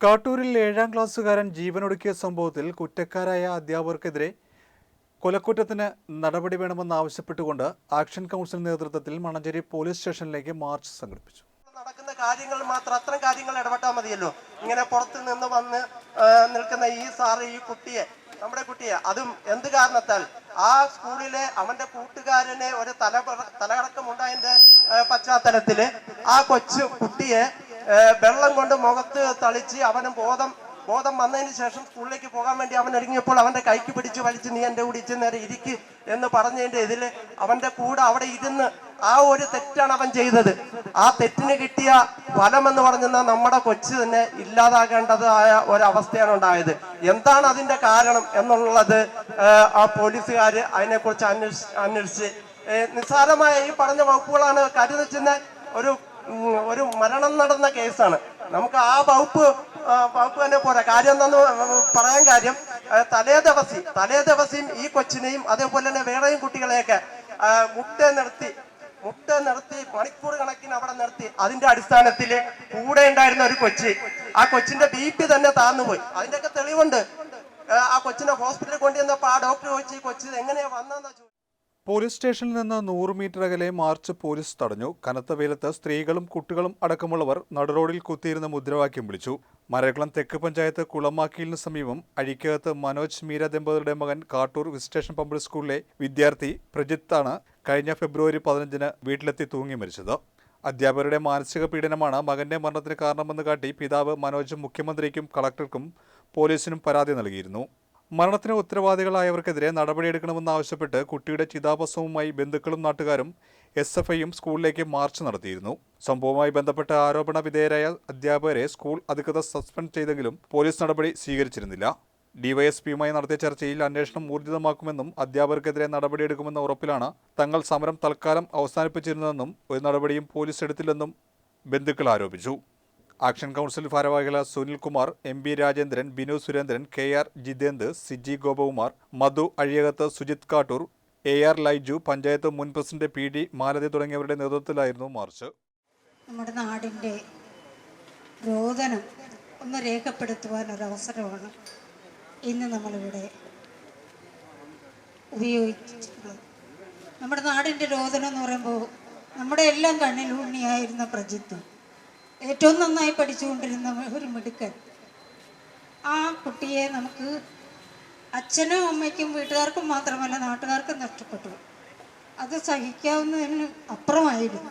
കാട്ടൂരിൽ ഏഴാം ക്ലാസ്സുകാരൻ ജീവനൊടുക്കിയ സംഭവത്തിൽ കുറ്റക്കാരായ അധ്യാപകർക്കെതിരെ കൊലക്കുറ്റത്തിന് നടപടി വേണമെന്നാവശ്യപ്പെട്ടുകൊണ്ട് ആക്ഷൻ കൗൺസിൽ നേതൃത്വത്തിൽ മണഞ്ചേരി പോലീസ് സ്റ്റേഷനിലേക്ക് മാർച്ച് സംഘടിപ്പിച്ചു. നടക്കുന്ന കാര്യങ്ങൾ മാത്രം അത്തരം കാര്യങ്ങൾ ഇടപെട്ടാൽ മതിയല്ലോ. ഇങ്ങനെ പുറത്ത് നിന്ന് വന്ന് നിൽക്കുന്ന ഈ സാറ് ഈ കുട്ടിയെ നമ്മുടെ കുട്ടിയെ അതും എന്ത് കാരണത്താൽ? ആ സ്കൂളിലെ അവന്റെ കൂട്ടുകാരനെ ഒരു തല തലകടക്കം ഉണ്ടായതിന്റെ ആ, പശ്ചാത്തലത്തിൽ ആ കൊച്ചു കുട്ടിയെ വെള്ളം കൊണ്ട് മുഖത്ത് തളിച്ച് അവന് ബോധം ബോധം വന്നതിന് ശേഷം സ്കൂളിലേക്ക് പോകാൻ വേണ്ടി അവൻ ഒരുങ്ങിയപ്പോൾ അവന്റെ കൈക്ക് പിടിച്ച് വലിച്ച് നീ എന്റെ കൂടി ഇച്ചിരി നേരെ ഇരിക്ക് എന്ന് പറഞ്ഞതിന്റെ ഇതിൽ അവന്റെ കൂടെ അവിടെ ഇരുന്ന് ആ ഒരു തെറ്റാണ് അവൻ ചെയ്തത്. ആ തെറ്റിന് കിട്ടിയ ഫലം എന്ന് പറഞ്ഞാൽ നമ്മുടെ കൊച്ചു തന്നെ ഇല്ലാതാകേണ്ടതായ ഒരവസ്ഥയാണ് ഉണ്ടായത്. എന്താണ് അതിന്റെ കാരണം എന്നുള്ളത് ആ, പോലീസുകാർ അതിനെക്കുറിച്ച് അന്വേഷിച്ച് അന്വേഷിച്ച് നിസ്സാരമായ ഈ പറഞ്ഞ വകുപ്പുകളാണ് കരുതച്ചെന്ന് ഒരു ഒരു മരണം നടന്ന കേസാണ്. നമുക്ക് ആ വകുപ്പ് വകുപ്പ് തന്നെ പോരാ. കാര്യം എന്താന്ന് പറയാൻ കാര്യം തലേ ദിവസം തലേ ദിവസം ഈ കൊച്ചിനെയും അതേപോലെ തന്നെ വേറെയും കുട്ടികളെയൊക്കെ മുട്ട നിർത്തി മുട്ട നിർത്തി മണിക്കൂർ കണക്കിന് അവിടെ നിർത്തി. അതിന്റെ അടിസ്ഥാനത്തിൽ കൂടെ ഉണ്ടായിരുന്ന ഒരു കൊച്ചി. ആ കൊച്ചിന്റെ ബി പി തന്നെ താന്നുപോയി. അതിന്റെയൊക്കെ തെളിവുണ്ട്. ആ, കൊച്ചിനെ ഹോസ്പിറ്റലിൽ കൊണ്ടുവന്നപ്പോ ആ ഡോക്ടർ ചോദിച്ചു ഈ കൊച്ചി എങ്ങനെയാ വന്നതെന്നാ പോലീസ് സ്റ്റേഷനിൽ നിന്ന് നൂറ് മീറ്റർ അകലെ മാർച്ച് പോലീസ് തടഞ്ഞു. കനത്ത വെയിലത്ത് സ്ത്രീകളും കുട്ടികളും അടക്കമുള്ളവർ നടുറോഡിൽ കുത്തിയിരുന്ന മുദ്രാവാക്യം വിളിച്ചു. മരക്കുളം തെക്ക് പഞ്ചായത്ത് കുളമാക്കിയിലിന് സമീപം അഴിക്കകത്ത് മനോജ് മീര ദമ്പതിയുടെ മകൻ കാട്ടൂർ വിസ്റ്റേഷൻ പബ്ലിക് സ്കൂളിലെ വിദ്യാർത്ഥി പ്രജിത്താണ് കഴിഞ്ഞ ഫെബ്രുവരി പതിനഞ്ചിന് വീട്ടിലെത്തി തൂങ്ങി മരിച്ചത്. അധ്യാപകരുടെ മാനസിക പീഡനമാണ് മകന്റെ മരണത്തിന് കാരണമെന്ന് കാട്ടി പിതാവ് മനോജ് മുഖ്യമന്ത്രിക്കും കളക്ടർക്കും പോലീസിനും പരാതി നൽകിയിരുന്നു. മരണത്തിന് ഉത്തരവാദികളായവർക്കെതിരെ നടപടിയെടുക്കണമെന്നാവശ്യപ്പെട്ട് കുട്ടിയുടെ ചിതാഭസ്മവുമായി ബന്ധുക്കളും നാട്ടുകാരും എസ് എഫ് ഐയും സ്കൂളിലേക്ക് മാർച്ച് നടത്തിയിരുന്നു. സംഭവവുമായി ബന്ധപ്പെട്ട ആരോപണ വിധേയരായ അധ്യാപകരെ സ്കൂൾ അധികൃതർ സസ്പെൻഡ് ചെയ്തെങ്കിലും പോലീസ് നടപടി സ്വീകരിച്ചിരുന്നില്ല. ഡിവൈഎസ്പിയുമായി നടത്തിയ ചർച്ചയിൽ അന്വേഷണം ഊർജിതമാക്കുമെന്നും അധ്യാപകർക്കെതിരെ നടപടിയെടുക്കുമെന്ന ഉറപ്പിലാണ് തങ്ങൾ സമരം തൽക്കാലം അവസാനിപ്പിച്ചിരുന്നതെന്നും ഒരു നടപടിയും പോലീസ് എടുത്തില്ലെന്നും ബന്ധുക്കൾ ആരോപിച്ചു. ആക്ഷൻ കൗൺസിൽ ഭാരവാഹികളായ Sunilkumar M B Rajendran Binu Surendran K R ജിതേന്ദ് Siji Gopakumar Madhu Azhiyakath Sujith Kattoor A R Laiju panchayat മുൻ പ്രസിഡന്റ് പി ഡി മാലതി തുടങ്ങിയവരുടെ നേതൃത്വത്തിലായിരുന്നു മാർച്ച്. നമ്മുടെ നാടിന്റെ രോദനം ഒന്ന് രേഖപ്പെടുത്തുവാൻ അവസരമാണ് ഇന്ന് നമ്മളിവിടെ ഉപയോഗിച്ചിട്ടുള്ളത്. നമ്മുടെ നാടിന്റെ രോദനം എന്ന് പറയുമ്പോൾ നമ്മുടെ എല്ലാം കണ്ണിലൂണിയായിരുന്ന പ്രജിത്ത്. ഏറ്റവും നന്നായി പഠിച്ചുകൊണ്ടിരുന്ന ഒരു മിടുക്കൻ. ആ കുട്ടിയെ നമുക്ക് അച്ഛനും അമ്മയ്ക്കും വീട്ടുകാർക്കും മാത്രമല്ല നാട്ടുകാർക്കും നഷ്ടപ്പെട്ടു. അത് സഹിക്കാവുന്നതിന് അപ്പുറമായിരുന്നു.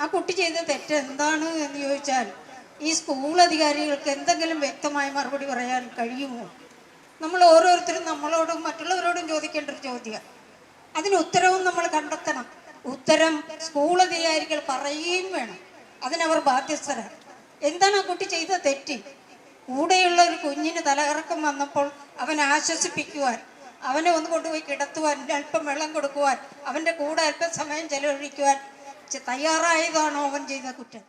ആ കുട്ടി ചെയ്ത തെറ്റ് എന്താണ് എന്ന് ചോദിച്ചാൽ ഈ സ്കൂൾ അധികാരികൾക്ക് എന്തെങ്കിലും വ്യക്തമായ മറുപടി പറയാൻ കഴിയുമോ? നമ്മൾ ഓരോരുത്തരും നമ്മളോടും മറ്റുള്ളവരോടും ചോദിക്കേണ്ട ഒരു ചോദ്യം. അതിന് ഉത്തരവും നമ്മൾ കണ്ടെത്തണം. ഉത്തരം സ്കൂൾ അധികാരികൾ പറയുകയും വേണം. അതിനവർ ബാധ്യസ്ഥരാണ് എന്താണ് ആ കുട്ടി ചെയ്ത തെറ്റി? കൂടെയുള്ള ഒരു കുഞ്ഞിന് തലകറക്കം വന്നപ്പോൾ അവനെ ആശ്വസിപ്പിക്കുവാൻ അവനെ ഒന്ന് കൊണ്ടുപോയി കിടത്തുവാൻ അല്പം വെള്ളം കൊടുക്കുവാൻ അവന്റെ കൂടെ അല്പം സമയം ചെലവഴിക്കുവാൻ തയ്യാറായതാണോ അവൻ ചെയ്ത കുറ്റം?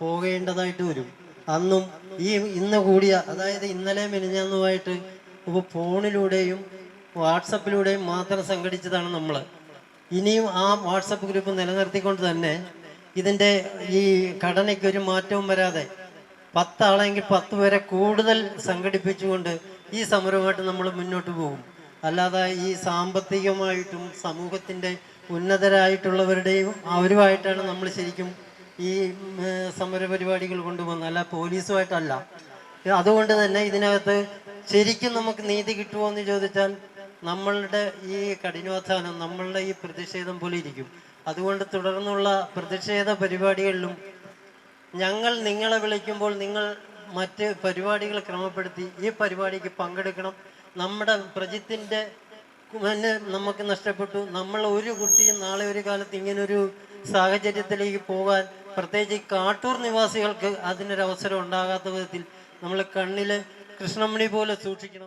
പോകേണ്ടതായിട്ട് വരും. അന്നും ഈ ഇന്ന് കൂടിയ അതായത് ഇന്നലെ മെനിഞ്ഞാന്നുമായിട്ട് ഇപ്പോൾ ഫോണിലൂടെയും വാട്സപ്പിലൂടെയും മാത്രം സംഘടിച്ചതാണ് നമ്മൾ ഇനിയും ആ വാട്സപ്പ് ഗ്രൂപ്പ് നിലനിർത്തിക്കൊണ്ട് തന്നെ ഇതിന്റെ ഈ ഘടനയ്ക്ക് ഒരു മാറ്റവും വരാതെ പത്താളെങ്കിൽ പത്ത് പേരെ കൂടുതൽ സംഘടിപ്പിച്ചുകൊണ്ട് ഈ സമരമായിട്ട് നമ്മൾ മുന്നോട്ട് പോകും. അല്ലാതെ ഈ സാമ്പത്തികമായിട്ടും സമൂഹത്തിന്റെ ഉന്നതരായിട്ടുള്ളവരുടെയും അവരുമായിട്ടാണ് നമ്മൾ ശരിക്കും ഈ സമര പരിപാടികൾ കൊണ്ടുപോകുന്നത്. അല്ല പോലീസുമായിട്ടല്ല. അതുകൊണ്ട് തന്നെ ഇതിനകത്ത് ശരിക്കും നമുക്ക് നീതി കിട്ടുമോ എന്ന് ചോദിച്ചാൽ നമ്മളുടെ ഈ കഠിനാധ്വാനം നമ്മളുടെ ഈ പ്രതിഷേധം പോലെ ഇരിക്കും. അതുകൊണ്ട് തുടർന്നുള്ള പ്രതിഷേധ പരിപാടികളിലും ഞങ്ങൾ നിങ്ങളെ വിളിക്കുമ്പോൾ നിങ്ങൾ മറ്റ് പരിപാടികൾ ക്രമപ്പെടുത്തി ഈ പരിപാടിക്ക് പങ്കെടുക്കണം. നമ്മുടെ പ്രജിത്തിന്റെ കുഞ്ഞ് നമുക്ക് നഷ്ടപ്പെട്ടു. നമ്മൾ ഒരു കുട്ടിയും നാളെ ഒരു കാലത്ത് ഇങ്ങനൊരു സാഹചര്യത്തിലേക്ക് പോകാൻ പ്രത്യേകിച്ച് കാട്ടൂർ നിവാസികൾക്ക് അതിനൊരവസരം ഉണ്ടാകാത്ത വിധത്തിൽ നമ്മൾ കണ്ണിൽ കൃഷ്ണമണി പോലെ സൂക്ഷിക്കണം.